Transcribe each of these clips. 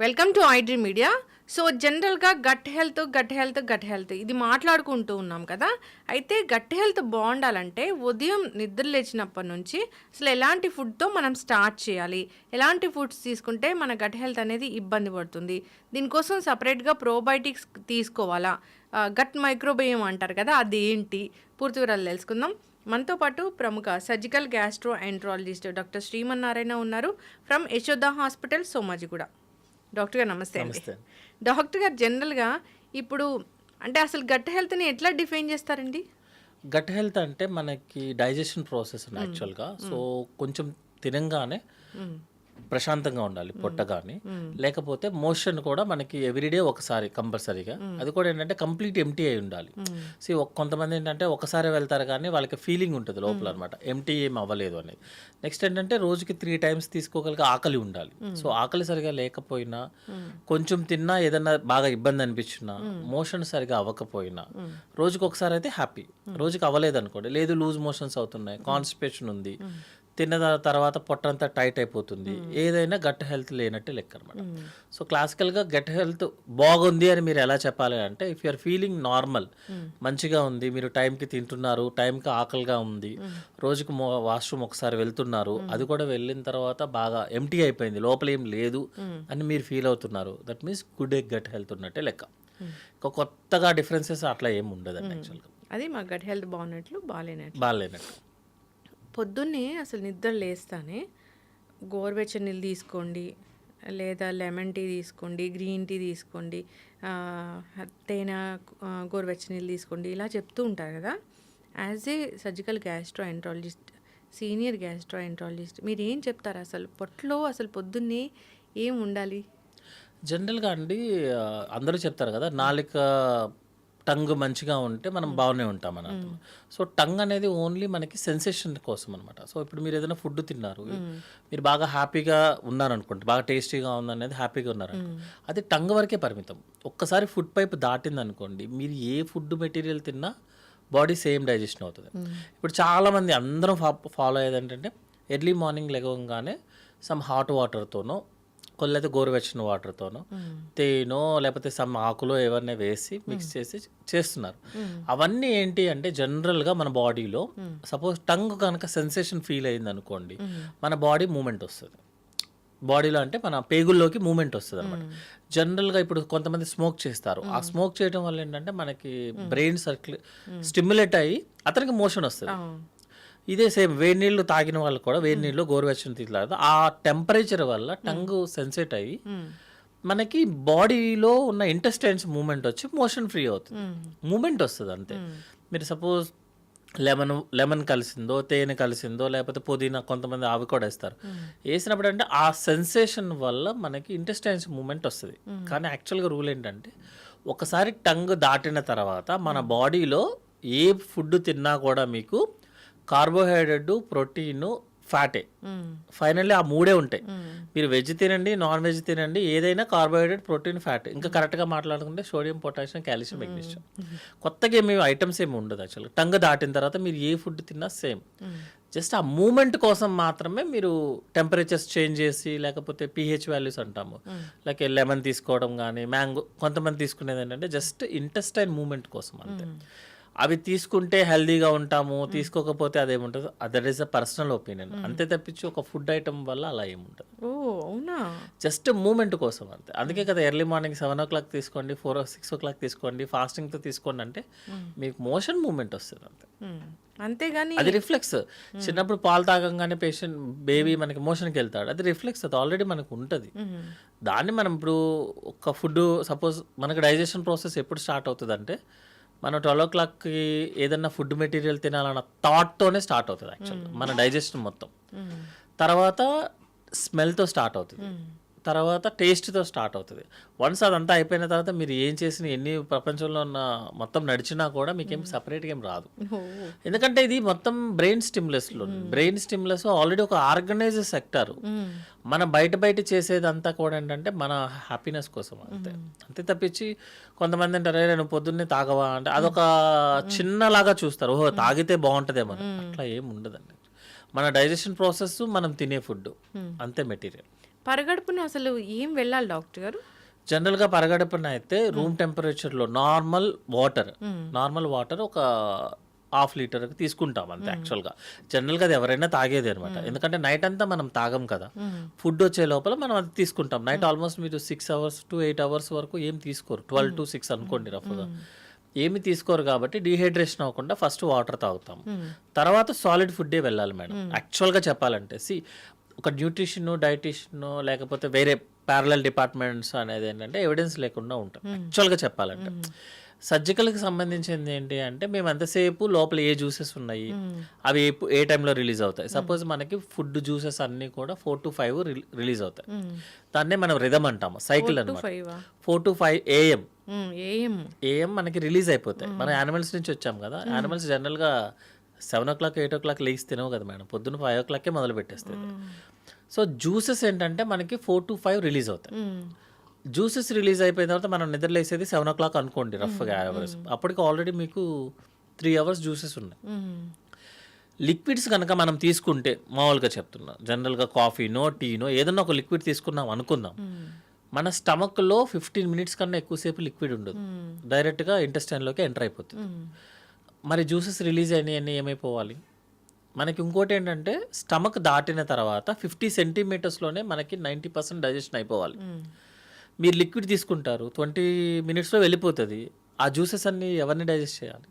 Welcome to iDream media so జనరల్గా gut health gut health gut health ఇది మాట్లాడుకుంటూ ఉన్నాం కదా. అయితే గట్ హెల్త్ బాగుండాలంటే ఉదయం నిద్ర లేచినప్పటి నుంచి అసలు ఎలాంటి ఫుడ్తో మనం స్టార్ట్ చేయాలి? ఎలాంటి ఫుడ్స్ తీసుకుంటే మన గట్ హెల్త్ అనేది ఇబ్బంది పడుతుంది? దీనికోసం సపరేట్గా ప్రోబయోటిక్స్ తీసుకోవాలా? గట్ మైక్రోబియం అంటారు కదా అది ఏంటి పూర్తి వివరాలు తెలుసుకుందాం. మనతో పాటు ప్రముఖ surgical gastroenterologist doctor Srimannarayana ఉన్నారు. From Yashoda hospital Somajiguda. Doctor garu నమస్తే అండి. నమస్తే. డాక్టర్ గారు జనరల్గా ఇప్పుడు అంటే అసలు గట్ హెల్త్ని ఎట్లా డిఫైన్ చేస్తారండి? గట్ హెల్త్ అంటే మనకి డైజెషన్ ప్రాసెస్ యాక్చువల్గా. సో కొంచెం తినంగానే ప్రశాంతంగా ఉండాలి పొట్ట కానీ లేకపోతే మోషన్ కూడా మనకి ఎవ్రీడే ఒకసారి కంపల్సరీగా. అది కూడా ఏంటంటే కంప్లీట్ ఎంటీ అయి ఉండాలి. సో కొంతమంది ఏంటంటే ఒకసారి వెళ్తారు కానీ వాళ్ళకి ఫీలింగ్ ఉంటుంది లోపల అనమాట ఎంటీ ఏం అవ్వలేదు అనేది నెక్స్ట్ ఏంటంటే రోజుకి త్రీ టైమ్స్ తీసుకోగలిగే ఆకలి ఉండాలి. సో ఆకలి సరిగా లేకపోయినా కొంచెం తిన్నా ఏదన్నా బాగా ఇబ్బంది అనిపించినా మోషన్ సరిగా అవ్వకపోయినా రోజుకి ఒకసారి అయితే హ్యాపీ రోజుకి అవ్వలేదు అనుకోండి లేదు లూజ్ మోషన్స్ అవుతున్నాయి కాన్స్టిపేషన్ ఉంది. తిన్న తర్వాత పొట్టంతా టైట్ అయిపోతుంది. ఏదైనా గట్ హెల్త్ లేనట్టే లెక్క అనమాట సో క్లాసికల్గా గట్ హెల్త్ బాగుంది అని మీరు ఎలా చెప్పాలి అంటే ఇఫ్ యూఆర్ ఫీలింగ్ నార్మల్ మంచిగా ఉంది మీరు టైంకి తింటున్నారు టైంకి ఆకలిగా ఉంది రోజుకు వాష్రూమ్ ఒకసారి వెళ్తున్నారు అది కూడా వెళ్ళిన తర్వాత బాగా ఎంటీ అయిపోయింది లోపల ఏం లేదు అని మీరు ఫీల్ అవుతున్నారు. That means good a gut health ఉన్నట్టే లెక్క. ఇంకా కొత్తగా డిఫరెన్సెస్ అట్లా ఏం ఉండదండి యాక్చువల్గా. అది మా గట్ హెల్త్ బాగున్నట్లు బాగాలేనట్లు. బాగాలేనట్టు పొద్దున్నే అసలు నిద్ర లేస్తానే. గోరువెచ్చని నీళ్ళు తీసుకోండి లేదా లెమన్ టీ తీసుకోండి గ్రీన్ టీ తీసుకోండి తేనె గోరువెచ్చ గోరువెచ్చని నీళ్ళు తీసుకోండి ఇలా చెప్తూ ఉంటారు కదా. As a surgical gastroenterologist senior gastroenterologist మీరు ఏం చెప్తారు అసలు? పొట్టలో అసలు పొద్దున్నే ఏం ఉండాలి? జనరల్గా అండి అందరూ చెప్తారు కదా నాలుక టంగ్ మంచిగా ఉంటే మనం బాగానే ఉంటాం అని అర్థం. సో టంగ్ అనేది ఓన్లీ మనకి సెన్సేషన్ కోసం అనమాట సో ఇప్పుడు మీరు ఏదైనా ఫుడ్ తిన్నారు మీరు బాగా హ్యాపీగా ఉన్నారనుకోండి బాగా టేస్టీగా ఉందనేది హ్యాపీగా ఉన్నారు అది టంగ్ వరకే పరిమితం. ఒక్కసారి ఫుడ్ పైప్ దాటింది అనుకోండి మీరు ఏ ఫుడ్ మెటీరియల్ తిన్నా బాడీ సేమ్ డైజెషన్ అవుతుంది. ఇప్పుడు చాలామంది అందరం ఫాలో అయ్యేది ఏంటంటే ఎర్లీ మార్నింగ్ లెగవగానే సమ్ హాట్ వాటర్తోనో కొల్లైతే గోరువెచ్చని వాటర్తోనో తేనో లేకపోతే సమ్ ఆకులో ఎవరినే వేసి మిక్స్ చేసి చేస్తున్నారు. అవన్నీ ఏంటి అంటే జనరల్గా మన బాడీలో సపోజ్ టంగ్ కనుక సెన్సేషన్ ఫీల్ అయింది అనుకోండి మన బాడీ మూమెంట్ వస్తుంది. బాడీలో అంటే మన పేగుల్లోకి మూమెంట్ వస్తుంది అనమాట జనరల్గా ఇప్పుడు కొంతమంది స్మోక్ చేస్తారు. ఆ స్మోక్ చేయడం వల్ల ఏంటంటే మనకి బ్రెయిన్ సర్క్యులే స్టిమ్యులేట్ అయ్యి అతనికి మోషన్ వస్తుంది. ఇదే సేమ్ వేడి నీళ్ళు తాగిన వాళ్ళు కూడా వేడి నీళ్ళు గోరువెచ్చని తీసుకురాదు ఆ టెంపరేచర్ వల్ల టంగ్ సెన్సేట్ అయ్యి మనకి బాడీలో ఉన్న ఇంటెస్టైన్స్ మూమెంట్ వచ్చి మోషన్ ఫ్రీ అవుతుంది. మూమెంట్ వస్తుంది అంతే. మీరు సపోజ్ లెమన్ లెమన్ కలిసిందో తేనె కలిసిందో లేకపోతే పుదీనా కొంతమంది ఆవి కూడా వేస్తారు. వేసినప్పుడు అంటే ఆ సెన్సేషన్ వల్ల మనకి ఇంటెస్టైన్స్ మూమెంట్ వస్తుంది. కానీ యాక్చువల్గా రూల్ ఏంటంటే ఒకసారి టంగ్ దాటిన తర్వాత మన బాడీలో ఏ ఫుడ్ తిన్నా కూడా మీకు కార్బోహైడ్రేట్ ప్రోటీన్ ఫ్యాటే. ఫైనల్లీ ఆ మూడే ఉంటాయి. మీరు వెజ్ తినండి నాన్ వెజ్ తినండి ఏదైనా కార్బోహైడ్రేట్ ప్రోటీన్ ఫ్యాట్. ఇంకా కరెక్ట్గా మాట్లాడుకుంటే సోడియం పొటాషియం కాల్షియం మెగ్నీషియం. కొత్తగా ఏమి ఐటమ్స్ ఏమి ఉండదు యాక్చువల్గా. టంగ్ దాటిన తర్వాత మీరు ఏ ఫుడ్ తిన్నా సేమ్. జస్ట్ ఆ మూమెంట్ కోసం మాత్రమే మీరు టెంపరేచర్స్ చేంజ్ చేసి లేకపోతే పిహెచ్ వాల్యూస్ అంటాము. లైక్ లెమన్ తీసుకోవడం కానీ మ్యాంగో కొంతమంది తీసుకునేది ఏంటంటే జస్ట్ ఇంటెస్టైన్ మూమెంట్ కోసం అంతే. అవి తీసుకుంటే హెల్దీగా ఉంటాము తీసుకోకపోతే అదేముంటుంది? That is a personal opinion అంతే తప్పించి ఒక ఫుడ్ ఐటమ్ వల్ల అలా ఏముంటుంది? ఓ అవునా? జస్ట్ మూమెంట్ కోసం అంతే. అందుకే కదా early morning seven o'clock తీసుకోండి ఫోర్ సిక్స్ ఓ క్లాక్ తీసుకోండి ఫాస్టింగ్తో తీసుకోండి అంటే మీకు మోషన్ మూమెంట్ వస్తుంది అంతే. అంతేగాని అది రిఫ్లెక్స్. చిన్నప్పుడు పాలు తాగంగానే పేషెంట్ బేబీ మనకి మోషన్కి వెళ్తాడు. అది రిఫ్లెక్స్ అది ఆల్రెడీ మనకు ఉంటుంది. దాన్ని మనం ఇప్పుడు ఒక ఫుడ్ సపోజ్ మనకి డైజెషన్ ప్రాసెస్ ఎప్పుడు స్టార్ట్ అవుతుంది అంటే మనం ట్వెల్వ్ ఓ క్లాక్కి ఏదన్నా ఫుడ్ మెటీరియల్ తినాలన్న థాట్తోనే స్టార్ట్ అవుతుంది యాక్చువల్గా మన డైజెషన్ మొత్తం. తర్వాత స్మెల్తో స్టార్ట్ అవుతుంది. తర్వాత టేస్ట్తో స్టార్ట్ అవుతుంది. వన్స్ అదంతా అయిపోయిన తర్వాత మీరు ఏం చేసిన ఎన్ని ప్రపంచంలో ఉన్న మొత్తం నడిచినా కూడా మీకేం సపరేట్గా ఏం రాదు. ఎందుకంటే ఇది మొత్తం బ్రెయిన్ స్టిమ్యులస్లో బ్రెయిన్ స్టిమ్యులస్ ఆల్రెడీ ఒక ఆర్గనైజ్ సెక్టర్. మన బయట బయట చేసేదంతా కూడా ఏంటంటే మన హ్యాపీనెస్ కోసం అంతే. అంతే తప్పించి కొంతమంది అంటారు "అరే, నువ్వు పొద్దున్నే తాగవా? అంటే అదొక చిన్నలాగా చూస్తారు. ఓహో తాగితే బాగుంటుందేమో అని." అట్లా ఏం ఉండదండి. మన డైజెషన్ ప్రాసెస్ మనం తినే ఫుడ్ అంతే మెటీరియల్. పరగడుపున అసలు ఏం వెళ్ళాలి డాక్టర్ గారు? జనరల్గా పరగడపన అయితే రూమ్ టెంపరేచర్లో నార్మల్ వాటర్ నార్మల్ వాటర్ ఒక హాఫ్ లీటర్ తీసుకుంటాం అంతే యాక్చువల్గా. జనరల్గా అది ఎవరైనా తాగేది అనమాట ఎందుకంటే నైట్ అంతా మనం తాగం కదా. ఫుడ్ వచ్చే లోపల మనం అది తీసుకుంటాం. నైట్ ఆల్మోస్ట్ మీరు six hours to eight hours వరకు ఏం తీసుకోరు. ట్వెల్వ్ టు సిక్స్ అనుకోండి రఫ్గా. ఏమి తీసుకోరు కాబట్టి డీహైడ్రేషన్ అవ్వకుండా ఫస్ట్ వాటర్ తాగుతాం. తర్వాత సాలిడ్ ఫుడ్డే వెళ్ళాలి మేడం. యాక్చువల్గా చెప్పాలంటే సి ఒక న్యూట్రిషన్ డైటిషియన్ లేకపోతే వేరే ప్యారలల్ డిపార్ట్మెంట్స్ అనేది ఏంటంటే ఎవిడెన్స్ లేకుండా ఉంటాం. యాక్చువల్గా చెప్పాలంటే. సర్జికల్కి సంబంధించింది ఏంటి అంటే మేము ఎంతసేపు లోపల ఏ జ్యూసెస్ ఉన్నాయి అవి ఏ ఏ టైంలో రిలీజ్ అవుతాయి. సపోజ్ మనకి ఫుడ్ జ్యూసెస్ అన్నీ కూడా ఫోర్ టు ఫైవ్ రిలీజ్ అవుతాయి. దాన్నే మనం రిధమ్ అంటాము సైకిల్ అనమాట four to five AM. AM. మనకి రిలీజ్ అయిపోతాయి. మనం యానిమల్స్ నుంచి వచ్చాం కదా యానిమల్స్ జనరల్గా seven o'clock eight o'clock లేచి తినవు కదా మేడం పొద్దున్న ఫైవ్ ఓ క్లాక్కే మొదలు పెట్టేస్తుంది సో జ్యూసెస్ ఏంటంటే మనకి ఫోర్ టు ఫైవ్ రిలీజ్ అవుతాయి. జ్యూసెస్ రిలీజ్ అయిపోయిన తర్వాత మనం నిద్రలేసేది సెవెన్ ఓ క్లాక్ అనుకోండి రఫ్గా అవర్స్ అప్పటికి ఆల్రెడీ మీకు త్రీ అవర్స్ జ్యూసెస్ ఉన్నాయి. లిక్విడ్స్ కనుక మనం తీసుకుంటే మామూలుగా చెప్తున్నా జనరల్గా కాఫీనో టీనో ఏదన్నా ఒక లిక్విడ్ తీసుకున్నాం అనుకుందాం. మన స్టమక్లో ఫిఫ్టీన్ మినిట్స్ కన్నా ఎక్కువసేపు లిక్విడ్ ఉండదు. డైరెక్ట్గా ఇంటెస్టైన్లోకి ఎంటర్ అయిపోతుంది. మరి జ్యూసెస్ రిలీజ్ అయినాయన్నీ ఏమైపోవాలి? మనకి ఇంకోటి ఏంటంటే స్టమక్ దాటిన తర్వాత ఫిఫ్టీ సెంటీమీటర్స్లోనే మనకి నైంటీ పర్సెంట్ డైజెషన్ అయిపోవాలి. మీరు లిక్విడ్ తీసుకుంటారు ట్వంటీ మినిట్స్లో వెళ్ళిపోతుంది ఆ జ్యూసెస్ అన్ని ఎవరిని డైజెస్ట్ చేయాలి?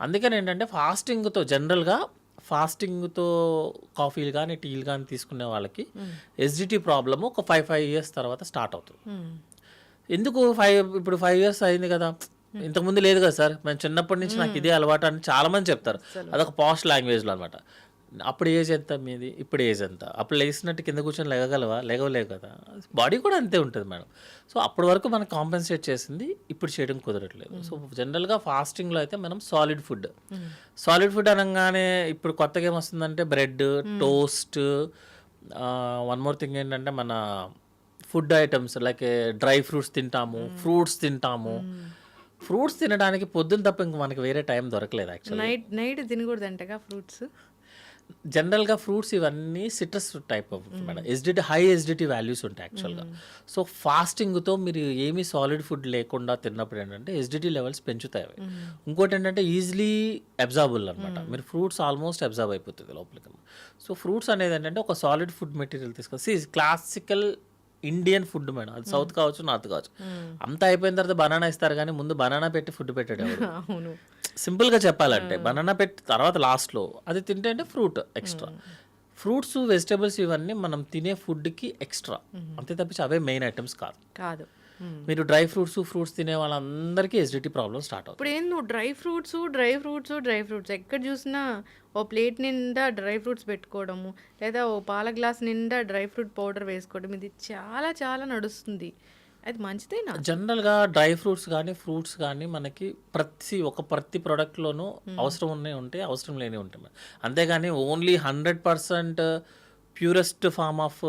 అందుకని ఏంటంటే ఫాస్టింగ్తో జనరల్గా ఫాస్టింగ్తో కాఫీలు కానీ టీలు కానీ తీసుకునే వాళ్ళకి ఎస్జిటి ప్రాబ్లము ఒక ఫైవ్ ఫైవ్ ఇయర్స్ తర్వాత స్టార్ట్ అవుతుంది. ఎందుకు ఫైవ్ ఇప్పుడు ఫైవ్ ఇయర్స్ అయింది కదా ఇంతకుముందు లేదు కదా సార్. మేము చిన్నప్పటి నుంచి నాకు ఇదే అలవాటు అని చాలా మంది చెప్తారు అదొక పాస్ట్ లాంగ్వేజ్లో అనమాట అప్పుడు ఏజ్ ఎంత మీది? ఇప్పుడు ఏజ్ ఎంత? అప్పుడు లేచినట్టు కింద కూర్చొని లేగగలవా? లేగలేవు కదా. బాడీ కూడా అంతే ఉంటుంది మేడం. సో అప్పటి వరకు మనకు కాంపెన్సేట్ చేసింది ఇప్పుడు చేయడం కుదరట్లేదు. సో జనరల్గా ఫాస్టింగ్లో అయితే మనం సాలిడ్ ఫుడ్ సాలిడ్ ఫుడ్ అనగానే ఇప్పుడు కొత్తగా ఏమొస్తుందంటే bread toast one more thing ఏంటంటే మన food items like dry fruits తింటాము ఫ్రూట్స్ తింటాము. ఫ్రూట్స్ తినడానికి పొద్దున్న తప్ప ఇంక మనకి వేరే టైం దొరకలేదు యాక్చువల్లీ నైట్ నైట్ తినకూడదంటగా ఫ్రూట్స్? జనరల్గా ఫ్రూట్స్ ఇవన్నీ citrus type of madam. Acidity high acidity values ఉంటాయి యాక్చువల్గా సో ఫాస్టింగ్తో మీరు ఏమీ సాలిడ్ ఫుడ్ లేకుండా తిన్నప్పుడు ఏంటంటే ఎస్డిటీ లెవెల్స్ పెంచుతాయి అవి. ఇంకోటి ఏంటంటే ఈజీలీ అబ్జార్బుల్ అనమాట మీరు ఫ్రూట్స్ ఆల్మోస్ట్ అబ్జర్వ్ అయిపోతుంది లోపలికి. సో ఫ్రూట్స్ అనేది ఏంటంటే ఒక సాలిడ్ ఫుడ్ మెటీరియల్ తీసుకొని క్లాసికల్ ఇండియన్ ఫుడ్ మేడం. అది సౌత్ కావచ్చు నార్త్ కావచ్చు. అంతా అయిపోయిన తర్వాత బనానా ఇస్తారు కానీ ముందు బనానా పెట్టి ఫుడ్ పెట్టాడు అవును. సింపుల్గా చెప్పాలంటే బనానా పెట్టి తర్వాత లాస్ట్లో అది తింటే అంటే ఫ్రూట్ ఎక్స్ట్రా. ఫ్రూట్స్ వెజిటేబుల్స్ ఇవన్నీ మనం తినే ఫుడ్కి ఎక్స్ట్రా. అంతే తప్పించి అవే మెయిన్ ఐటమ్స్ కాదు. కాదు. మీరు డ్రై ఫ్రూట్స్ ఫ్రూట్స్ తినే వాళ్ళందరికీ ఎసిడిటీ ప్రాబ్లమ్ స్టార్ట్ అవుతుంది. ఇప్పుడు ఏం నువ్వు dry fruits dry fruits dry fruits ఎక్కడ చూసినా ఓ ప్లేట్ నిండా డ్రై ఫ్రూట్స్ పెట్టుకోవడము లేదా ఓ పాల గ్లాస్ నిండా డ్రై ఫ్రూట్ పౌడర్ వేసుకోవడం ఇది చాలా చాలా నడుస్తుంది. అది మంచిదేనా? జనరల్గా డ్రై ఫ్రూట్స్ కానీ ఫ్రూట్స్ కానీ మనకి ప్రతి ఒక ప్రతి ప్రోడక్ట్లోనూ అవసరం ఉన్నాయి ఉంటాయి అవసరం లేని ఉంటాయి అంతేగాని only hundred percent purest form of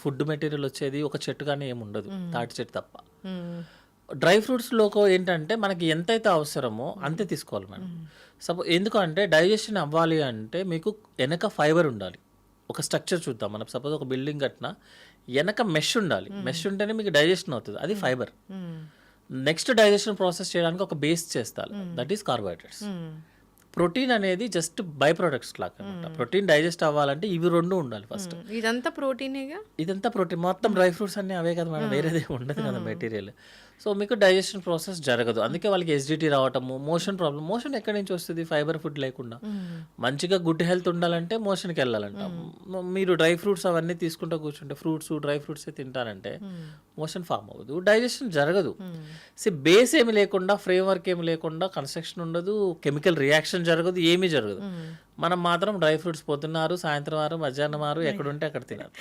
food material వచ్చేది ఒక చెట్టు కానీ ఏమి ఉండదు తాటి చెట్టు తప్ప. డ్రై ఫ్రూట్స్లో ఏంటంటే మనకి ఎంతైతే అవసరమో అంతే తీసుకోవాలి మేడం. సపోజ్ ఎందుకంటే డైజెషన్ అవ్వాలి అంటే మీకు వెనక ఫైబర్ ఉండాలి. ఒక స్ట్రక్చర్ చూద్దాం. మనం సపోజ్ ఒక బిల్డింగ్ కట్టినా వెనక మెష్ ఉండాలి. మెష్ ఉంటేనే మీకు డైజెషన్ అవుతుంది. అది ఫైబర్. నెక్స్ట్ డైజెషన్ ప్రాసెస్ చేయడానికి ఒక బేస్ చేస్తారు. That is carbohydrates. ప్రోటీన్ అనేది జస్ట్ బై ప్రొడక్ట్స్ లాగా అనమాట. ప్రోటీన్ డైజెస్ట్ అవ్వాలంటే ఇవి రెండు ఉండాలి ఫస్ట్. ఇదంతా ప్రోటీనేగా? ఇదంతా ప్రోటీన్. మొత్తం డ్రై ఫ్రూట్స్ అన్నీ అవే కదా మేడం వేరేది ఉండదు కదా మెటీరియల్. సో మీకు డైజెషన్ ప్రాసెస్ జరగదు. అందుకే వాళ్ళకి ఎస్డిటీ రావటము మోషన్ ప్రాబ్లం మోషన్ ఎక్కడి నుంచి వస్తుంది? ఫైబర్ ఫుడ్ లేకుండా. మంచిగా గుడ్ హెల్త్ ఉండాలంటే మోషన్కి వెళ్ళాలంట. మీరు డ్రై ఫ్రూట్స్ అవన్నీ తీసుకుంటూ కూర్చుంటే ఫ్రూట్స్ డ్రై ఫ్రూట్స్ తింటారంటే మోషన్ ఫామ్ అవ్వదు. డైజెషన్ జరగదు. సి బేస్ ఏమి లేకుండా ఫ్రేమ్ వర్క్ ఏమి లేకుండా కన్స్ట్రక్షన్ ఉండదు. కెమికల్ రియాక్షన్ జరగదు ఏమీ జరగదు. మనం మాత్రం డ్రై ఫ్రూట్స్ పొద్దున్నారు సాయంత్రం వారు మధ్యాహ్నం వారు ఎక్కడుంటే అక్కడ తినాలి.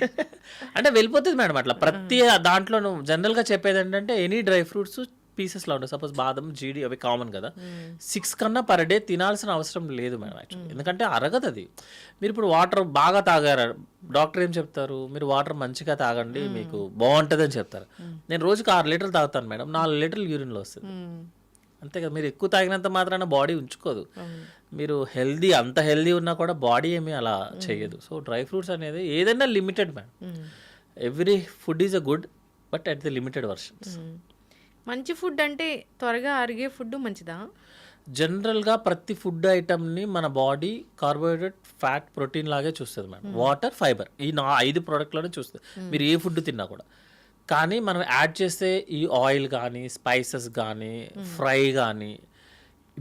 అంటే వెళ్ళిపోతుంది మేడం అట్లా. ప్రతి దాంట్లో జనరల్గా చెప్పేది ఏంటంటే ఎనీ డ్రై ఫ్రూట్స్ పీసెస్లో ఉంటాయి. సపోజ్ బాదం జీడి అవి కామన్ కదా. సిక్స్ కన్నా పర్ డే తినాల్సిన అవసరం లేదు మేడం యాక్చువల్లీ ఎందుకంటే అరగదు అది. మీరు ఇప్పుడు వాటర్ బాగా తాగారు? డాక్టర్ ఏం చెప్తారు? మీరు వాటర్ మంచిగా తాగండి మీకు బాగుంటుంది అని చెప్తారు నేను రోజుకి ఆరు లీటర్లు తాగుతాను మేడం. నాలుగు లీటర్లు యూరిన్లో వస్తుంది. అంతే కదా. మీరు ఎక్కువ తాగినంత మాత్రాన బాడీ ఉంచుకోదు. మీరు హెల్దీ అంత హెల్దీ ఉన్నా కూడా బాడీ ఏమీ అలా చేయదు సో డ్రై ఫ్రూట్స్ అనేది ఏదైనా limited madam. Every food is a good but at the limited versions. మంచి ఫుడ్ అంటే త్వరగా అరిగే ఫుడ్ మంచిదా? జనరల్గా ప్రతి ఫుడ్ ఐటమ్ని మన బాడీ కార్బోహైడ్రేట్ ఫ్యాట్ ప్రోటీన్ లాగే చూస్తుంది మేడం. వాటర్ ఫైబర్ ఈ నా ఐదు ప్రోడక్ట్లోనే చూస్తుంది. మీరు ఏ ఫుడ్ తిన్నా కూడా. కానీ మనం యాడ్ చేసే ఈ ఆయిల్ కానీ స్పైసెస్ కానీ ఫ్రై కానీ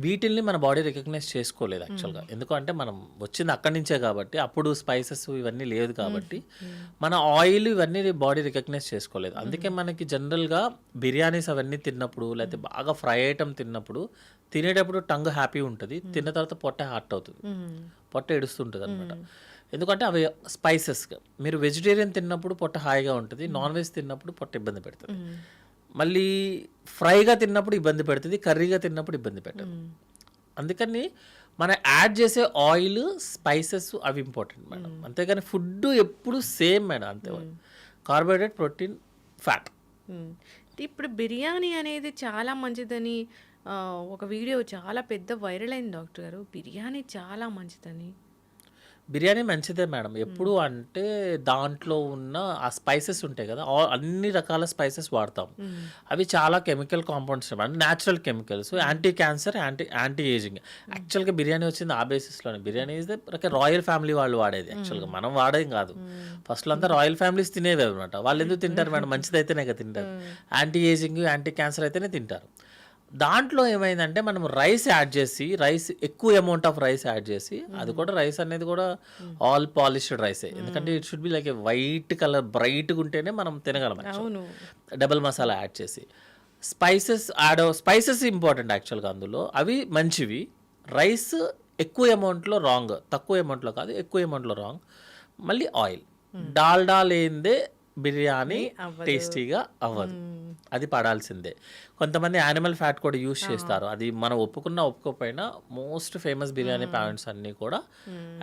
వీటిల్ని మన బాడీ రికగ్నైజ్ చేసుకోలేదు యాక్చువల్గా ఎందుకంటే మనం వచ్చింది అక్కడి నుంచే కాబట్టి అప్పుడు స్పైసెస్ ఇవన్నీ లేదు కాబట్టి మన ఆయిల్ ఇవన్నీ బాడీ రికగ్నైజ్ చేసుకోలేదు. అందుకే మనకి జనరల్గా బిర్యానీస్ అవన్నీ తిన్నప్పుడు లేకపోతే బాగా ఫ్రై ఐటమ్ తిన్నప్పుడు తినేటప్పుడు టంగ్ హ్యాపీ ఉంటుంది. తిన్న తర్వాత పొట్ట హార్ట్ అవుతుంది. పొట్ట ఏడుస్తుంటుంది అనమాట ఎందుకంటే అవి స్పైసెస్ మీరు వెజిటేరియన్ తిన్నప్పుడు పొట్ట హాయిగా ఉంటుంది. నాన్ వెజ్ తిన్నప్పుడు పొట్ట ఇబ్బంది పెడుతుంది. మళ్ళీ ఫ్రైగా తిన్నప్పుడు ఇబ్బంది పెడుతుంది కర్రీగా తిన్నప్పుడు ఇబ్బంది పెట్టదు. అందుకని మనం యాడ్ చేసే ఆయిల్ స్పైసెస్ అవి ఇంపార్టెంట్ మేడం. అంతేగాని ఫుడ్ ఎప్పుడు సేమ్ మేడం అంతే కార్బోహైడ్రేట్ ప్రోటీన్ ఫ్యాట్. ఇప్పుడు బిర్యానీ అనేది చాలా మంచిదని ఒక వీడియో చాలా పెద్ద వైరల్ అయింది డాక్టర్ గారు. బిర్యానీ చాలా మంచిదని. బిర్యానీ మంచిదే మేడం. ఎప్పుడు అంటే దాంట్లో ఉన్న ఆ స్పైసెస్ ఉంటాయి కదా అన్ని రకాల స్పైసెస్ వాడతాం. అవి చాలా కెమికల్ కాంపౌండ్స్ అంటే natural chemicals anti cancer anti anti ageing యాక్చువల్గా బిర్యానీ వచ్చింది ఆ బేసిస్లోనే బిర్యానీ ఇస్ రాయల్ ఫ్యామిలీ వాళ్ళు వాడేది యాక్చువల్గా మనం వాడేది కాదు. ఫస్ట్లో అంతా రాయల్ ఫ్యామిలీస్ తినేవి అనమాట వాళ్ళు ఎందుకు తింటారు మేడం? మంచిదైతేనే కదా తింటారు. యాంటీ ఏజింగ్ యాంటీ క్యాన్సర్ అయితేనే తింటారు. దాంట్లో ఏమైందంటే మనం రైస్ యాడ్ చేసి రైస్ ఎక్కువ అమౌంట్ ఆఫ్ రైస్ యాడ్ చేసి అది కూడా రైస్ అనేది కూడా ఆల్ పాలిష్డ్ రైసే ఎందుకంటే it should be like white colour బ్రైట్గా ఉంటేనే మనం తినగలం డబల్ మసాలా యాడ్ చేసి. స్పైసెస్ యాడ్ స్పైసెస్ ఇంపార్టెంట్ యాక్చువల్గా అందులో. అవి మంచివి. రైస్ ఎక్కువ అమౌంట్లో రాంగ్ తక్కువ అమౌంట్లో కాదు ఎక్కువ అమౌంట్లో రాంగ్ మళ్ళీ ఆయిల్ డాల్డా లేనిదే బిర్యానీ టేస్టీగా అవ్వదు. అది పడాల్సిందే. కొంతమంది యానిమల్ ఫ్యాట్ కూడా యూస్ చేస్తారు. అది మనం ఒప్పుకున్నా ఒప్పుకోకపోయినా మోస్ట్ ఫేమస్ బిర్యానీ పాయింట్స్ అన్నీ కూడా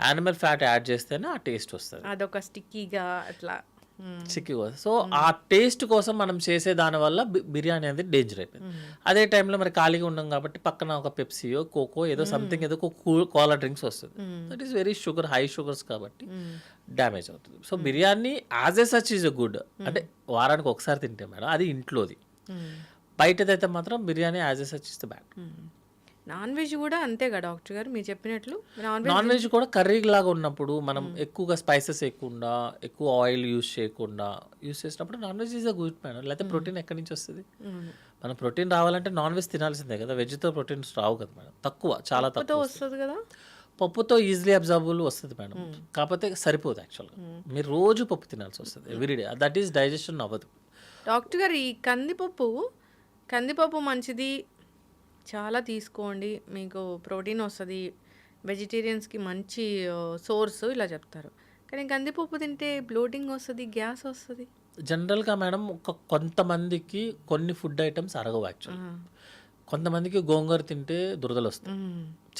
యానిమల్ ఫ్యాట్ యాడ్ చేస్తేనే ఆ టేస్ట్ వస్తుంది. అదొక స్టిక్కీగా అట్లా మ్మ్. చిక్కి సో ఆ టేస్ట్ కోసం మనం చేసే దాని వల్ల బిర్యానీ అనేది డేంజర్ అయిపోయింది. అదే టైంలో మరి ఖాళీగా ఉన్నాం కాబట్టి పక్కన ఒక పెప్సీయో కోకో ఏదో సంథింగ్ ఏదో కోలా డ్రింక్స్ వస్తుంది. That is very sugar high sugars కాబట్టి డ్యామేజ్ అవుతుంది. So biryani as a such is good అంటే వారానికి ఒకసారి తింటే మేడం అది ఇంట్లోది. బయటదైతే మాత్రం biryani as a such is the bad. Non veg కూడా అంతేగా డాక్టర్ గారు? మీరు చెప్పినట్లు నాన్ వెజ్ కూడా కర్రీ లాగా ఉన్నప్పుడు మనం ఎక్కువగా స్పైసెస్ వేయకుండా ఎక్కువ ఆయిల్ యూస్ చేయకుండా యూస్ చేసినప్పుడు non veg is a good madam లేకపోతే ప్రోటీన్ ఎక్కడి నుంచి వస్తుంది. మనం ప్రోటీన్ రావాలంటే నాన్ వెజ్ తినాల్సిందే కదా. వెజ్తో ప్రోటీన్స్ రావు కదా మేడం. తక్కువ చాలా తక్కువ వస్తుంది కదా? పప్పుతో ఈజీలీ అబ్జర్వబుల్ వస్తుంది మేడం. కాకపోతే సరిపోదు యాక్చువల్గా మీరు రోజు పప్పు తినాల్సి వస్తుంది ఎవ్రీడే దట్ ఈస్ డైజెషన్ అవ్వదు. డాక్టర్ గారు ఈ కందిపప్పు కందిపప్పు మంచిది చాలా తీసుకోండి. మీకు ప్రోటీన్ వస్తుంది. వెజిటేరియన్స్కి మంచి సోర్స్ ఇలా చెప్తారు. కానీ కందిపప్పు తింటే బ్లోటింగ్ వస్తుంది గ్యాస్ వస్తుంది? జనరల్గా మేడం ఒక కొంతమందికి కొన్ని ఫుడ్ ఐటమ్స్ అరగవు యాక్చువల్ కొంతమందికి గోంగూర తింటే దురదలు వస్తాయి.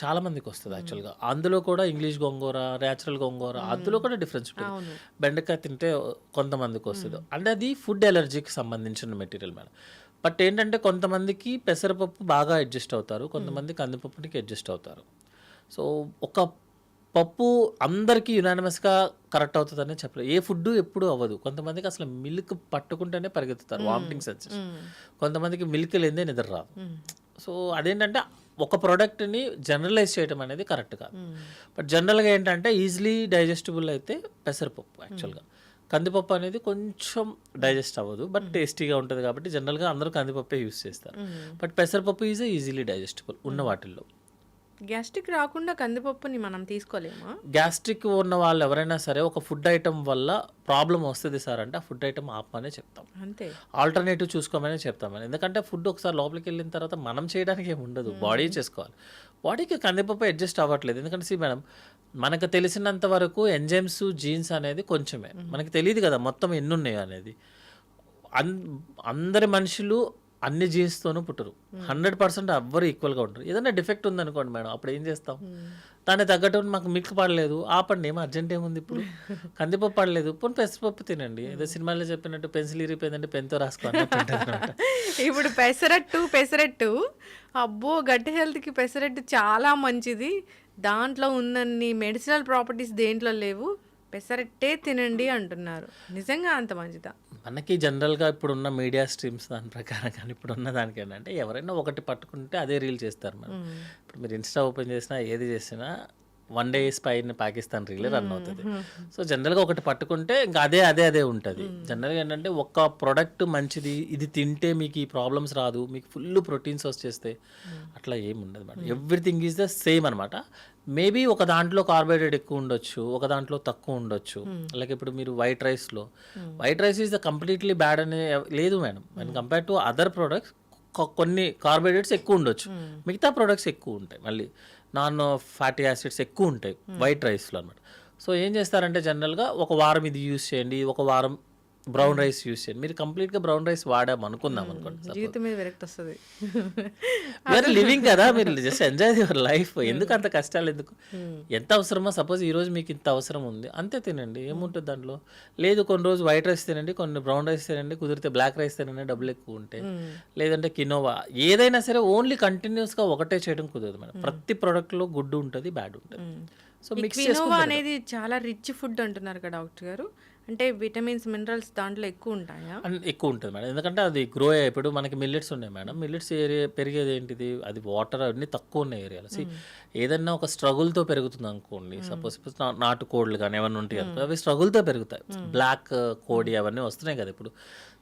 చాలా మందికి వస్తుంది యాక్చువల్గా. అందులో కూడా ఇంగ్లీష్ గోంగూర నేచురల్ గోంగూర అందులో కూడా డిఫరెన్స్ ఉంటుంది. బెండకాయ తింటే కొంతమందికి వస్తుంది. అంటే అది ఫుడ్ ఎలర్జీకి సంబంధించిన మెటీరియల్ మేడం. బట్ ఏంటంటే కొంతమందికి పెసరపప్పు బాగా అడ్జస్ట్ అవుతారు కొంతమంది కందిపప్పునికి అడ్జస్ట్ అవుతారు. సో ఒక పప్పు అందరికీ యునానిమస్గా కరెక్ట్ అవుతుందని చెప్పలేదు ఏ ఫుడ్ ఎప్పుడు అవ్వదు. కొంతమందికి అసలు మిల్క్ పట్టుకుంటేనే పరిగెత్తుతారు వామిటింగ్ సెన్సెస్ కొంతమందికి మిల్క్ లేదే నిద్ర రాదు. సో అదేంటంటే ఒక ప్రోడక్ట్ని జనరలైజ్ చేయడం అనేది కరెక్ట్ కాదు. బట్ జనరల్గా ఏంటంటే ఈజీలీ డైజెస్టబుల్ అయితే పెసరపప్పు యాక్చువల్గా కందిపప్పు అనేది కొంచెం డైజెస్ట్ అవ్వదు బట్ టేస్టీగా ఉంటుంది కాబట్టి జనరల్గా అందరూ కందిపప్పే యూస్ చేస్తారు. బట్ పెసరపప్పు ఈజ్ ఈజీలీ డైజెస్టబుల్ ఉన్న వాటిల్లో. గ్యాస్ట్రిక్ రాకుండా కందిపప్పుని మనం తీసుకోలేమా? గ్యాస్ట్రిక్ ఉన్న వాళ్ళు ఎవరైనా సరే ఒక ఫుడ్ ఐటమ్ వల్ల ప్రాబ్లం వస్తుంది సార్ అంటే ఆ ఫుడ్ ఐటమ్ ఆపమనే చెప్తాం. అంతే. ఆల్టర్నేటివ్ చూసుకోమని చెప్తామని ఎందుకంటే ఫుడ్ ఒకసారి లోపలికి వెళ్ళిన తర్వాత మనం చేయడానికి ఏమి ఉండదు బాడీ చేసుకోవాలి. బాడీకి కందిపప్పు అడ్జస్ట్ అవ్వట్లేదు. ఎందుకంటే సి మేడం మనకు తెలిసినంత వరకు ఎంజైమ్స్ జీన్స్ అనేది కొంచెమే. మనకి తెలియదు కదా మొత్తం ఎన్ని ఉన్నాయి అనేది. అన్ అందరి మనుషులు అన్ని జీన్స్తోనూ పుట్టరు. హండ్రెడ్ పర్సెంట్ ఎవ్వరు ఈక్వల్గా ఉంటారు ఏదైనా డిఫెక్ట్ ఉందనుకోండి మేడం అప్పుడు ఏం చేస్తాం? దాన్ని తగ్గట్టు మాకు మిల్క్ పడలేదు. ఆపండి ఏమో అర్జెంట్ ఏముంది ఇప్పుడు? కందిపప్పు పడలేదు. పోనీ పెసరపప్పు తినండి. ఏదో సినిమాలో చెప్పినట్టు పెన్సిల్ ఇరిపోయిందంటే పెన్తో రాసుకో అన్నట్టు ఉంటుంది అన్నమాట. ఇప్పుడు పెసరట్టు పెసరట్టు. అబ్బో! గట్ హెల్త్‌కి పెసరట్టు చాలా మంచిది. దాంట్లో ఉన్నన్ని మెడిసినల్ ప్రాపర్టీస్ దేంట్లో లేవు. పెసరట్టే తినండి అంటున్నారు. నిజంగా అంత మంచిదా? మనకి జనరల్‌గా ఇప్పుడున్న మీడియా స్ట్రీమ్స్ దాని ప్రకారం కానీ ఇప్పుడున్న దానికేంటంటే ఎవరైనా ఒకటి పట్టుకుంటే అదే రీల్ చేస్తారు. హ్మ్. ఇప్పుడు మీరు ఇన్‌స్టా ఓపెన్ చేసినా ఏది చేసినా one day spy in Pakistan రీలే run అవుతది. సో జనరల్‌గా ఒకటి పట్టుకుంటే ఇంకా అదే, అదే, అదే ఉంటది. జనరల్‌గా ఏంటంటే ఒక్క ప్రొడక్ట్ మంచిది. ఇది తింటే మీకు ఈ ప్రాబ్లమ్స్ రాదు. మీకు ఫుల్ ప్రోటీన్స్ వచ్చేస్తాయి. అట్లా ఏమి ఉండదు madam. Everything is the same అనమాట. మేబీ ఒక దాంట్లో కార్బోహైడ్రేట్ ఎక్కువ ఉండొచ్చు. ఒక దాంట్లో తక్కువ ఉండొచ్చు. లైక్ ఇప్పుడు మీరు వైట్ రైస్‌లో white rice is the completely bad అనే లేదు madam. When compare to other products కొన్ని కార్బోహైడ్రేట్స్ ఎక్కువ ఉండొచ్చు. మిగతా ప్రొడక్ట్స్ ఎక్కువ ఉంటాయి మళ్ళీ. నాన్ ఫ్యాటీ యాసిడ్స్ ఎక్కువ ఉంటాయి వైట్ రైస్‌లో అనమాట. సో ఏం చేస్తారంటే జనరల్‌గా ఒక వారం ఇది యూజ్ చేయండి. ఒక వారం బ్రౌన్ రైస్ యూజ్ చేయండి. మీరు కంప్లీట్‌గా బ్రౌన్ రైస్ వాడాం అనుకుందాం అనుకోండి. సపోజ్. జీవితం మీద విరక్తొస్తది. మీరు లివింగ్ కదా! మీరు జస్ట్ ఎంజాయ్ యువర్ లైఫ్. ఎందుకు అంత కష్టాలు ఎందుకు? ఎంత అవసరమో సపోజ్ ఈరోజు మీకు ఇంత అవసరం ఉంది. అంతే తినండి. ఏముంటది దాంట్లో? లేదు కొన్ని రోజు వైట్ రైస్ తినండి. కొన్ని బ్రౌన్ రైస్ తినండి. కుదిరితే బ్లాక్ రైస్ తినండి డబ్బులు ఎక్కువ ఉంటే. లేదంటే కినోవా ఏదైనా సరే ఓన్లీ కంటిన్యూస్‌గా ఒకటే చేయడం కుదరదు మేడం. ప్రతి ప్రొడక్ట్‌లో గుడ్ ఉంటది. బ్యాడ్ ఉంటది. సో ఈ మిక్స్. అనేది చాలా రిచ్ ఫుడ్ అంటున్నారు కదా డాక్టర్ గారు. అంటే విటమిన్స్, మినరల్స్ దాంట్లో ఎక్కువ ఉంటాయా? ఎక్కువ ఉంటది మేడం. ఎందుకంటే అది గ్రో అయ్యే ఇప్పుడు మనకి మిల్లెట్స్ ఉన్నాయి మేడం. మిల్లెట్స్ ఏరియా పెరిగేది ఏంటిది? అది వాటర్ అన్నీ తక్కువ ఉన్న ఏరియాలో. సీ ఏదన్నా ఒక స్ట్రగుల్‌తో పెరుగుతుంది అనుకోండి. సపోజ్ ఇప్పుడు నా నాటుకోళ్ళు గాని ఏమన్నా ఉంటాయి అనుకో అవి స్ట్రగుల్‌తో పెరుగుతాయి. బ్లాక్ కోడి అవన్నీ వస్తున్నాయి కదా ఇప్పుడు.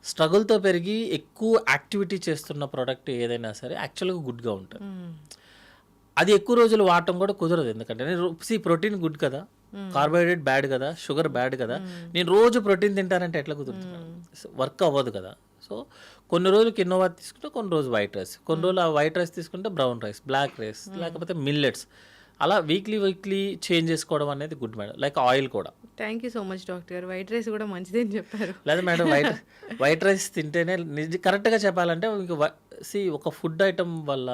స్ట్రగుల్‌తో పెరిగి ఎక్కువ యాక్టివిటీ చేస్తున్న ప్రొడక్ట్ ఏదైనా సరే యాక్చువల్‌గా గుడ్‌గా ఉంటది. అది ఎక్కువ రోజులు వాడటం కూడా కుదరదు. ఎందుకంటే సీ ప్రోటీన్ గుడ్ కదా! కార్బోహైడ్రేట్ బ్యాడ్ కదా! షుగర్ బ్యాడ్ కదా! నేను రోజు ప్రోటీన్ తింటానంటే ఎట్లా కుదురుతుంది మేడం? వర్క్ అవ్వదు కదా! సో కొన్ని రోజులు కినోవా తీసుకుంటే కొన్ని రోజు వైట్ రైస్. కొన్ని రోజులు ఆ వైట్ రైస్ తీసుకుంటే బ్రౌన్ రైస్, బ్లాక్ రైస్ లేకపోతే మిల్లెట్స్. అలా వీక్లీ వీక్లీ చేంజ్ చేసుకోవడం అనేది గుడ్ మేడం. లైక్ ఆయిల్ కూడా. Thank you so much doctor గారు. వైట్ రైస్ కూడా మంచిదే అని చెప్పారు. లేదా మేడం వైట్ వైట్ రైస్ తింటేనే నిజ కరెక్ట్‌గా చెప్పాలంటే సీ ఒక ఫుడ్ ఐటెమ్ వల్ల.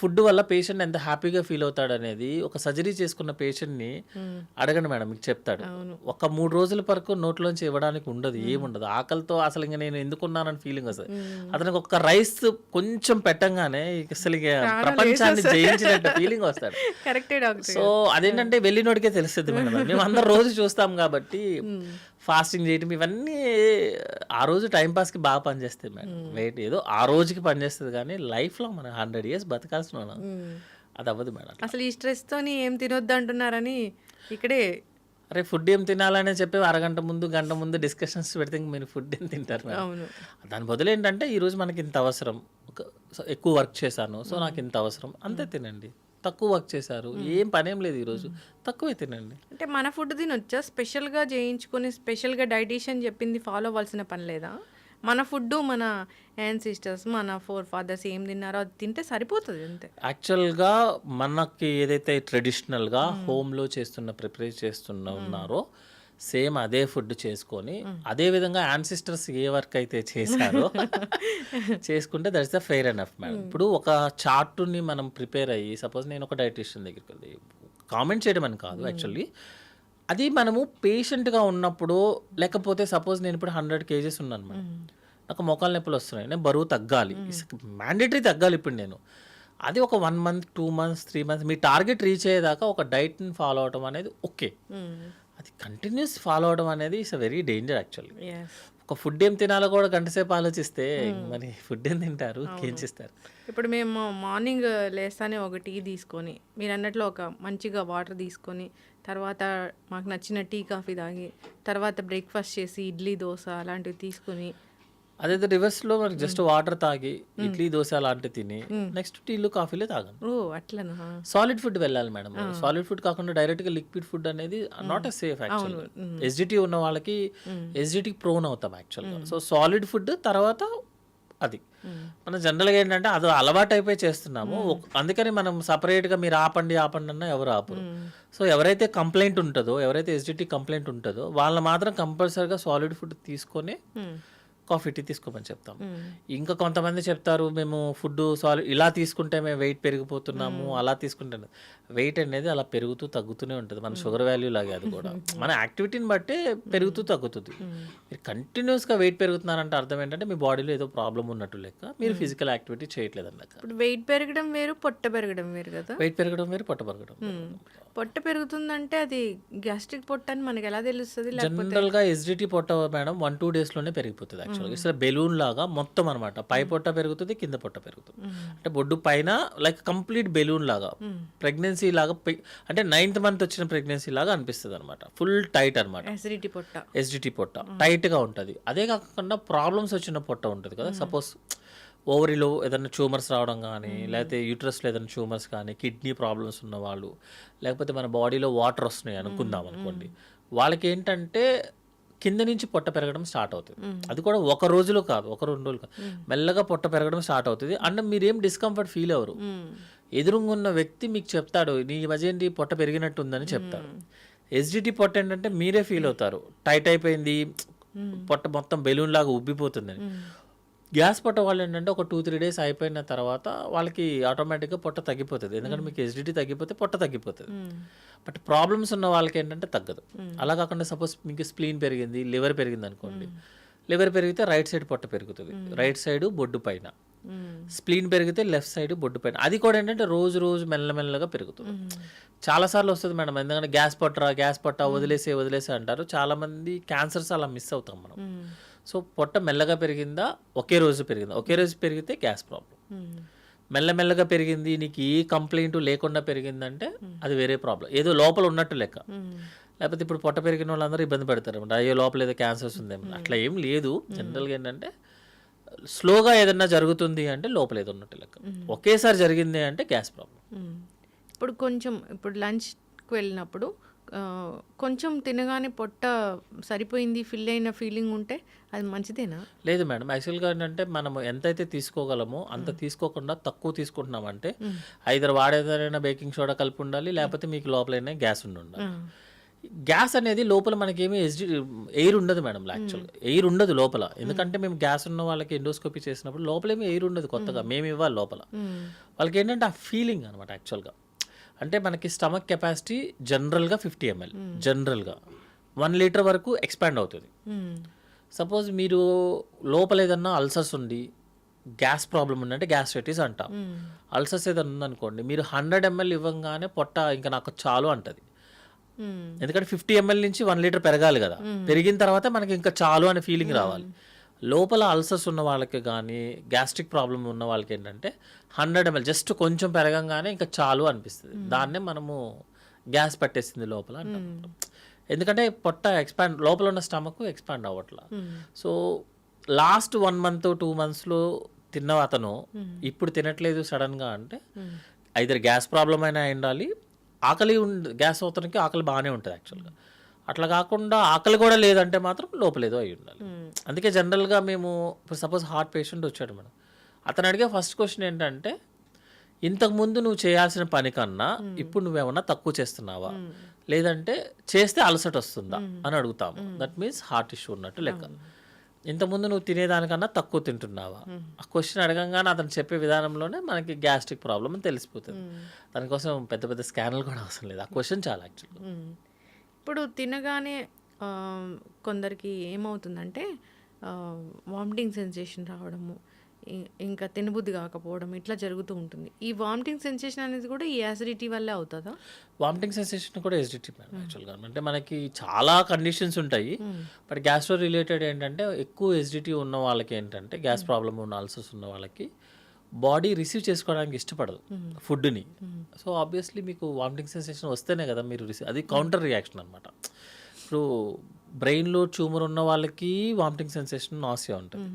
ఫుడ్ వల్ల పేషెంట్ ఎంత హ్యాపీగా ఫీల్ అవుతాడనేది ఒక సర్జరీ చేసుకున్న పేషెంట్‌ని హ్మ్. అడగండి మేడం మీకు చెప్తాడు. ఒక 3 రోజుల వరకు నోట్లోంచి ఇవ్వడానికి ఉండదు. ఏముండదు. ఆకలితో అసలు ఇంక నేను ఎందుకున్నానని ఫీలింగ్ వస్తది. అతనికి ఒక్క రైస్ కొంచెం పెట్టంగానే అసలు ప్రపంచాన్ని. జయించినట్టు ఫీలింగ్ వస్తాడు. సో. అదేంటంటే వెళ్ళినోడికే తెలుస్తది మేడం. మేము అందరం రోజు చూస్తాం కాబట్టి ఫాస్టింగ్ చేయడం ఇవన్నీ ఆ రోజు టైం పాస్‌కి బాగా పనిచేస్తాయి మేడం. వెయిట్ ఏదో ఆ రోజుకి పనిచేస్తది కానీ లైఫ్‌లో మనం 100 ఇయర్స్ బతకాల్సిన వాళ్ళం. అది అవ్వదు మేడం. అసలు ఈ స్ట్రెస్‌తోని ఏం తినొద్దు అంటున్నారని ఇక్కడే అరే ఫుడ్ ఏం తినాలని చెప్పి అరగంట ముందు, గంట ముందు డిస్కషన్స్ పెడితే మీరు ఫుడ్ ఏం తింటారు. దాని బదులు ఏంటంటే ఈరోజు మనకి ఇంత అవసరం. ఎక్కువ వర్క్ చేశాను. సో నాకు ఇంత అవసరం. అంతే తినండి. తక్కువ వర్క్ చేశారు. ఏం పనేం లేదు ఈరోజు. తక్కువే తినండి. అంటే మన ఫుడ్ తినొచ్చా? స్పెషల్‌గా చేయించుకొని స్పెషల్‌గా డైటీషియన్ చెప్పింది ఫాలో అవ్వాల్సిన పని లేదా? మన ఫుడ్డు మన యాన్సిస్టర్స్, మన ఫోర్ ఫాదర్స్ ఏం తిన్నారో అది తింటే సరిపోతది అంతే. యాక్చువల్‌గా మనకి ఏదైతే ట్రెడిషనల్‌గా హోమ్‌లో చేస్తున్న ప్రిపేర్ చేస్తున్న ఉన్నారో సేమ్ అదే ఫుడ్ చేసుకొని అదే విధంగా యాన్సిస్టర్స్ ఏ వర్క్ అయితే చేశారో చేసుకుంటే that's the fair enough madam. ఇప్పుడు ఒక చార్ట్‌ని మనం ప్రిపేర్ అయ్యి సపోజ్ నేను ఒక డైటీషియన్ దగ్గరికి వెళ్ళి కామెంట్ చేయడం అని కాదు యాక్చువల్లీ. అది మనము పేషెంట్‌గా ఉన్నప్పుడు లేకపోతే సపోజ్ నేను ఇప్పుడు 100 కేజెస్ ఉన్నాను మేడం. నాకు మోకాళ్ళ నొప్పులు వస్తున్నాయి. నేను బరువు తగ్గాలి. మ్యాండేటరీ తగ్గాలి ఇప్పుడు నేను. అది ఒక 1 మంత్, 2 మంత్స్, 3 మంత్స్ మీ టార్గెట్ రీచ్ అయ్యేదాకా ఒక డైట్‌ని ఫాలో అవ్వడం అనేది ఓకే. అది కంటిన్యూస్ ఫాలో అవ్వడం అనేది ఇట్స్ వెరీ డేంజర్ యాక్చువల్లీ. ఒక ఫుడ్ ఏం తినాలో కూడా గంట సేపు ఆలోచిస్తే మరి ఫుడ్ ఏం తింటారు? ఏం చేస్తారు? ఇప్పుడు మేము మార్నింగ్ లేస్తానే ఒక టీ తీసుకొని మీరన్నట్లు ఒక మంచిగా వాటర్ తీసుకొని తర్వాత మాకు నచ్చిన టీ, కాఫీ తాగి తర్వాత బ్రేక్‌ఫాస్ట్ చేసి ఇడ్లీ, దోస అలాంటివి తీసుకొని అదైతే రివర్స్‌లో మరి జస్ట్ వాటర్ తాగి ఇడ్లీ, దోస అలాంటివి తిని నెక్స్ట్ టీలు, కాఫీలే! అట్లనా? సాలిడ్ ఫుడ్ వెళ్ళాలి మేడం. సాలిడ్ ఫుడ్ కాకుండా డైరెక్ట్‌గా లిక్విడ్ ఫుడ్ అనేది నాట్ ఎ సేఫ్ యాక్చువల్‌గా. ఎసిడిటీ ఉన్న వాళ్ళకి ఎసిడిటీకి ప్రోన్ అవుతాం యాక్చువల్‌గా. సో సాలిడ్ ఫుడ్ తర్వాత అది. మనం జనరల్‌గా ఏంటంటే అది అలవాటు అయిపోయి చేస్తున్నాము. అందుకని మనం సెపరేట్‌గా మీరు ఆపండి, ఆపండి అన్నా ఎవరు ఆపరు. సో ఎవరైతే కంప్లెయింట్ ఉంటదో, ఎవరైతే ఎసిడిటీ కంప్లెయింట్ ఉంటదో వాళ్ళు మాత్రం కంపల్సరీగా సాలిడ్ ఫుడ్ తీసుకొని. కాఫీ టీ తీసుకోమని చెప్తాం. ఇంకా కొంతమంది చెప్తారు మేము ఫుడ్ సాల్వ్ ఇలా తీసుకుంటే మేము వెయిట్ పెరిగిపోతున్నాము అలా తీసుకుంటే వెయిట్ అనేది అలా పెరుగుతూ తగ్గుతూనే ఉంటుంది మన షుగర్ వాల్యూ లాగే అది కూడా. మన యాక్టివిటీని బట్టే పెరుగుతూ తగ్గుతుంది. మీరు కంటిన్యూస్గా వెయిట్ పెరుగుతున్నారంటే అర్థం ఏంటంటే మీ బాడీలో ఏదో ప్రాబ్లం ఉన్నట్టు లెక్క మీరు ఫిజికల్ యాక్టివిటీ చేయట్లేదు ఇప్పుడు వెయిట్ పెరగడం వేరు పొట్ట పెరగడం వేరు కదా? వెయిట్ పెరగడం వేరు పొట్ట పెరగడం. పొట్ట పెరుగుతుందంటే అది గ్యాస్ట్రిక్ పొట్ట అని మనకి ఎలా తెలుస్తుంది? జనరల్గా ఎస్డిటి పొట్ట మేడం వన్ టూ డేస్లోనే పెరిగిపోతుంది యాక్చువల్గా ఇట్లా బెలూన్ లాగా మొత్తం అనమాట పై పొట్ట పెరుగుతుంది కింద పొట్ట పెరుగుతుంది. అంటే బొడ్డు పైన లైక్ కంప్లీట్ బెలూన్ లాగా. ప్రెగ్నెన్సీ లాగా అంటే నైన్త్ మంత్ వచ్చిన ప్రెగ్నెన్సీ లాగా అనిపిస్తుంది అనమాట ఫుల్ టైట్ అనమాట అసిడిటీ పొట్ట. ఎస్డిటి పొట్ట. టైట్గా ఉంటుంది. అదే కాకుండా ప్రాబ్లమ్స్ వచ్చిన పొట్ట ఉంటుంది కదా. సపోజ్ ఓవరీలో ఏదైనా ట్యూమర్స్ రావడం కానీ లేకపోతే యూట్రస్లో ఏదైనా ట్యూమర్స్ కానీ కిడ్నీ ప్రాబ్లమ్స్ ఉన్న వాళ్ళు లేకపోతే మన బాడీలో వాటర్ వస్తున్నాయి అనుకుందాం అనుకోండి వాళ్ళకి ఏంటంటే కింద నుంచి పొట్ట పెరగడం స్టార్ట్ అవుతుంది. అది కూడా ఒక రోజులో కాదు ఒక రెండు రోజులు కాదు. మెల్లగా పొట్ట పెరగడం స్టార్ట్ అవుతుంది. అంటే మీరేం డిస్కంఫర్ట్ ఫీల్ అవ్వరు. ఎదురుగా ఉన్న వ్యక్తి మీకు చెప్తాడు నీ మజేంటి పొట్ట పెరిగినట్టు ఉందని చెప్తాడు. ఎస్డిటి పొట్ట ఏంటంటే మీరే ఫీల్ అవుతారు. టైట్ అయిపోయింది పొట్ట మొత్తం బెలూన్ లాగా ఉబ్బిపోతుందని. గ్యాస్ పొట్ట వాళ్ళు ఏంటంటే ఒక టూ త్రీ డేస్ అయిపోయిన తర్వాత వాళ్ళకి ఆటోమేటిక్గా పొట్ట తగ్గిపోతుంది. ఎందుకంటే మీకు ఎస్డిటీ తగ్గిపోతే పొట్ట తగ్గిపోతుంది. బట్ ప్రాబ్లమ్స్ ఉన్న వాళ్ళకి ఏంటంటే తగ్గదు అలా కాకుండా సపోజ్ మీకు స్ప్లీన్ పెరిగింది లివర్ పెరిగింది అనుకోండి లివర్ పెరిగితే రైట్ సైడ్ పొట్ట పెరుగుతుంది. రైట్ సైడ్ బొడ్డు పైన. స్ప్లీన్ పెరిగితే లెఫ్ట్ సైడ్ బొడ్డు పైన. అది కూడా ఏంటంటే రోజు రోజు మెల్లమెల్లగా పెరుగుతుంది. చాలా సార్లు వస్తుంది మేడం. ఎందుకంటే గ్యాస్ పట్టరా గ్యాస్ పట్ట వదిలేసే వదిలేసే అంటారు. చాలా మంది క్యాన్సర్స్ అలా మిస్ అవుతాం మనం. సో పొట్ట మెల్లగా పెరిగిందా? ఒకే రోజు పెరిగిందా? ఒకే రోజు పెరిగితే గ్యాస్ ప్రాబ్లం. మెల్లమెల్లగా పెరిగింది నీకు ఏ కంప్లైంట్ లేకుండా పెరిగిందంటే అది వేరే ప్రాబ్లం. ఏదో లోపల ఉన్నట్టు లెక్క. లేకపోతే ఇప్పుడు పొట్ట పెరిగిన వాళ్ళందరూ ఇబ్బంది పడతారు అనమాట అయ్యో లోపల ఏదో క్యాన్సర్స్ ఉందేమో అట్లా ఏం లేదు. జనరల్గా ఏంటంటే స్లోగా ఏదన్నా జరుగుతుంది అంటే లోపల ఏదో ఉన్నట్టు లెక్క. ఒకేసారి జరిగింది అంటే గ్యాస్ ప్రాబ్లం. ఇప్పుడు కొంచెం ఇప్పుడు లంచ్కి వెళ్ళినప్పుడు కొంచెం తినగానే పొట్ట సరిపోయింది ఫిల్ అయిన ఫీలింగ్ ఉంటే అది మంచిదేనా? లేదు మేడం యాక్చువల్గా ఏంటంటే మనం ఎంతైతే తీసుకోగలమో అంత తీసుకోకుండా తక్కువ తీసుకుంటున్నామంటే ఐదర్ వాడేదైనా బేకింగ్ సోడా కలిపి ఉండాలి లేకపోతే మీకు లోపలైనా గ్యాస్ ఉండి ఉండాలి. గ్యాస్ అనేది లోపల మనకేమి ఎస్డి ఎయిర్ ఉండదు మేడం యాక్చువల్గా ఎయిర్ ఉండదు లోపల. ఎందుకంటే మేము గ్యాస్ ఉన్న వాళ్ళకి ఎండోస్కోపీ చేసినప్పుడు లోపలేమీ ఎయిర్ ఉండదు కొత్తగా మేము. ఇవ్వాలి లోపల. వాళ్ళకి ఏంటంటే ఆ ఫీలింగ్ అనమాట యాక్చువల్గా అంటే మనకి స్టమక్ కెపాసిటీ జనరల్గా ఫిఫ్టీ ఎంఎల్. జనరల్గా. వన్ లీటర్ వరకు ఎక్స్పాండ్ అవుతుంది. మ్మ్. సపోజ్ మీరు లోపల ఏదన్నా అల్సర్స్ ఉండి గ్యాస్ ప్రాబ్లం ఉందంటే గ్యాస్ట్రైటిస్ అంటాం. అల్సర్స్ ఏదన్నా ఉందనుకోండి మీరు హండ్రెడ్ ఎంఎల్ ఇవ్వగానే పొట్ట ఇంకా నాకు చాలు అంటది. మ్మ్. ఎందుకంటే ఫిఫ్టీ ఎంఎల్ నుంచి వన్ లీటర్ పెరగాలి కదా. పెరిగిన తర్వాత మనకి ఇంకా చాలు అనే ఫీలింగ్ రావాలి. లోపల అల్సర్స్ ఉన్న వాళ్ళకి కానీ గ్యాస్ట్రిక్ ప్రాబ్లం ఉన్న వాళ్ళకి ఏంటంటే హండ్రెడ్ ఎంఎల్ జస్ట్ కొంచెం పెరగంగానే ఇంకా చాలు అనిపిస్తుంది. దాన్నే మనము గ్యాస్ పట్టేసింది లోపల అంటాం. ఎందుకంటే పొట్ట ఎక్స్పాండ్ లోపల ఉన్న stomach expand అవ్వట్లా. So last one month two మంత్స్లో తిన్న అతను ఇప్పుడు తినట్లేదు సడన్గా అంటే ఐదర్ గ్యాస్ ప్రాబ్లం అయినా అయి ఉండాలి. ఆకలి ఉండ గ్యాస్ అవుతానికి ఆకలి బాగానే ఉంటుంది యాక్చువల్గా. అట్లా కాకుండా ఆకలి కూడా లేదంటే మాత్రం లోపలేదో అయి ఉండాలి. అందుకే జనరల్గా మేము ఇప్పుడు సపోజ్ హార్ట్ పేషెంట్ వచ్చాడు మేడం. అతను అడిగే ఫస్ట్ క్వశ్చన్ ఏంటంటే ఇంతకు ముందు నువ్వు చేయాల్సిన పని కన్నా ఇప్పుడు నువ్వేమన్నా తక్కువ చేస్తున్నావా? లేదంటే చేస్తే అలసట వస్తుందా? అని అడుగుతాము. దట్ మీన్స్ హార్ట్ ఇష్యూ ఉన్నట్టు లెక్క. ఇంతకుముందు నువ్వు తినేదానికన్నా తక్కువ తింటున్నావా? ఆ క్వశ్చన్ అడగంగానే అతను చెప్పే విధానంలోనే మనకి గ్యాస్ట్రిక్ ప్రాబ్లమ్ అని తెలిసిపోతుంది. దానికోసం పెద్ద పెద్ద స్కానర్లు కూడా అవసరం లేదు. ఆ క్వశ్చన్ చాలా యాక్చువల్గా. ఇప్పుడు తినగానే కొందరికి ఏమవుతుందంటే వామిటింగ్ సెన్సేషన్ రావడము ఇంకా తినబుద్ధి కాకపోవడం ఇట్లా జరుగుతూ ఉంటుంది. ఈ వామిటింగ్ సెన్సేషన్ అనేది కూడా ఈ యాసిడిటీ వల్లే అవుతుందా? వామిటింగ్ సెన్సేషన్ కూడా ఎస్డిటీ మేడం యాక్చువల్గా. అంటే మనకి చాలా కండిషన్స్ ఉంటాయి బట్ గ్యాస్ట్రో రిలేటెడ్ ఏంటంటే ఎక్కువ ఎస్డిటీ ఉన్న వాళ్ళకి ఏంటంటే గ్యాస్ ప్రాబ్లమ్ ఉన్న అల్సర్స్ ఉన్న వాళ్ళకి బాడీ రిసీవ్ చేసుకోవడానికి ఇష్టపడదు ఫుడ్ని. సో ఆబ్వియస్లీ మీకు వామిటింగ్ సెన్సేషన్ వస్తేనే కదా మీరు రిసీవ్ అది కౌంటర్ రియాక్షన్ అనమాట ఇప్పుడు బ్రెయిన్లో ట్యూమర్ ఉన్న వాళ్ళకి వామిటింగ్ సెన్సేషన్ నాసియా ఉంటుంది.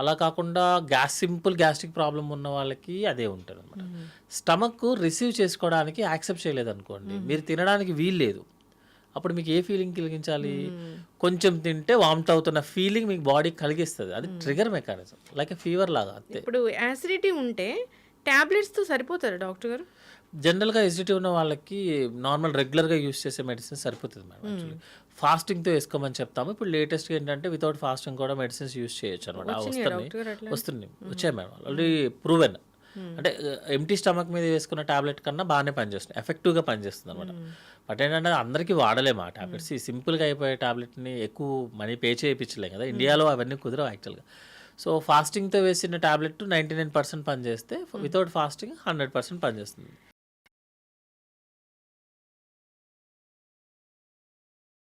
అలా కాకుండా గ్యాస్ సింపుల్ గ్యాస్ట్రిక్ ప్రాబ్లం ఉన్న వాళ్ళకి అదే ఉంటుంది అనమాట స్టమక్ రిసీవ్ చేసుకోవడానికి యాక్సెప్ట్ చేయలేదు అనుకోండి మీరు తినడానికి వీలు లేదు అప్పుడు మీకు ఏ ఫీలింగ్ కలిగించాలి? కొంచెం తింటే వామిట్ అవుతున్న ఫీలింగ్ మీకు బాడీ కలిగిస్తుంది. అది ట్రిగర్ మెకానిజం లైక్ ఫీవర్ లాగా అంతే. ఇప్పుడు యాసిడిటీ ఉంటే టాబ్లెట్స్తో సరిపోతారా డాక్టర్ గారు? జనరల్గా ఎసిడిటీ ఉన్న వాళ్ళకి నార్మల్ రెగ్యులర్గా యూస్ చేసే మెడిసిన్ సరిపోతుంది మేడం యాక్చువల్లీ ఫాస్టింగ్తో వేసుకోమని చెప్తాము. ఇప్పుడు లేటెస్ట్గా ఏంటంటే వితౌట్ ఫాస్టింగ్ కూడా మెడిసిన్స్ యూస్ చేయొచ్చు అనమాట. వస్తుంది వస్తుంది వచ్చాయి మేడం ఆల్రెడీ ప్రూవెన్ అంటే ఎంటీ స్టమక్ మీద వేసుకున్న టాబ్లెట్ కన్నా బాగానే పనిచేస్తుంది. ఎఫెక్టివ్గా పనిచేస్తుంది అనమాట బట్ ఏంటంటే అందరికీ వాడలేము ఆ టాబ్లెట్స్ ఈ సింపుల్గా అయిపోయే టాబ్లెట్ని ఎక్కువ మనీ పే చేయించలేం కదా. ఇండియాలో అవన్నీ కుదరవు యాక్చువల్గా సో ఫాస్టింగ్తో వేసిన టాబ్లెట్ నైంటీ నైన్ పర్సెంట్ పనిచేస్తే వితౌట్ ఫాస్టింగ్ హండ్రెడ్ పర్సెంట్ పనిచేస్తుంది.